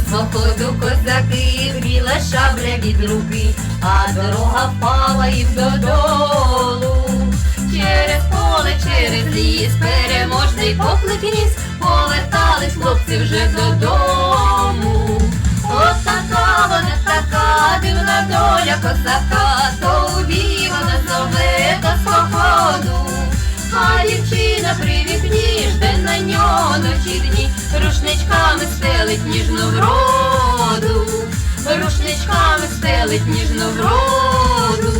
Походу козаки гріла шабля від руки, а дорога впала їм додолу. Через поле, через ліс, переможний поклик ніс, повертались хлопці вже додому. От така вона така, дивна доля козака, то убій вона зове та з походу. А дівчина рушничками стелить ніжну вроду, рушничками стелить ніжну вроду.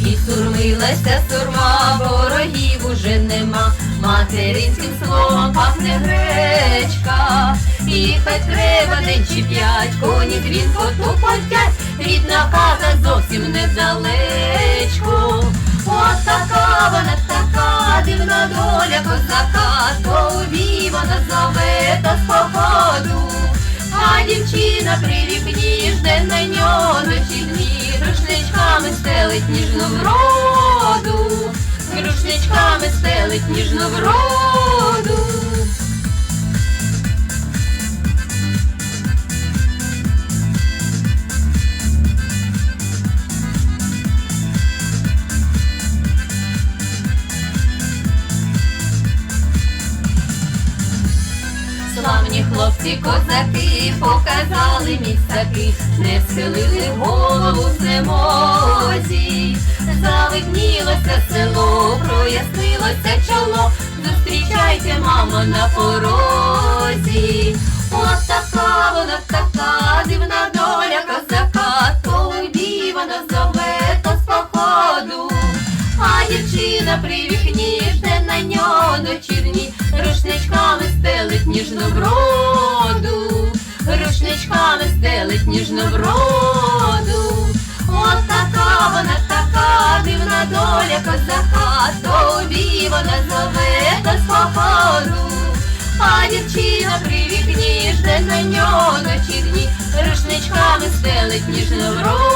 І сурмилася сурма, ворогів уже нема, материнським словом пахне гречка. Їхать треба день чи п'ять, коні дзвінко тупотять, рідна хата зовсім недалечко. Походу. А дівчина при вікні жде на нього дні, рушничками стелить ніжну вроду, рушничками стелить ніжну вроду. Славні хлопці козаки показали міцаки, не схилили голову в знемозі. Завиднілося село, прояснилося чоло, зустрічайте, мамо, на порозі. От така вона така, дивна доля козака, то вона зове та з походу. А дівчина при вікні рушничками стелить ніжну вроду. От така вона така, дивна доля козака, тобі вона зове до з. А дівчина при вікні жде на нього ночі дні, рушничками стелить ніжну вроду,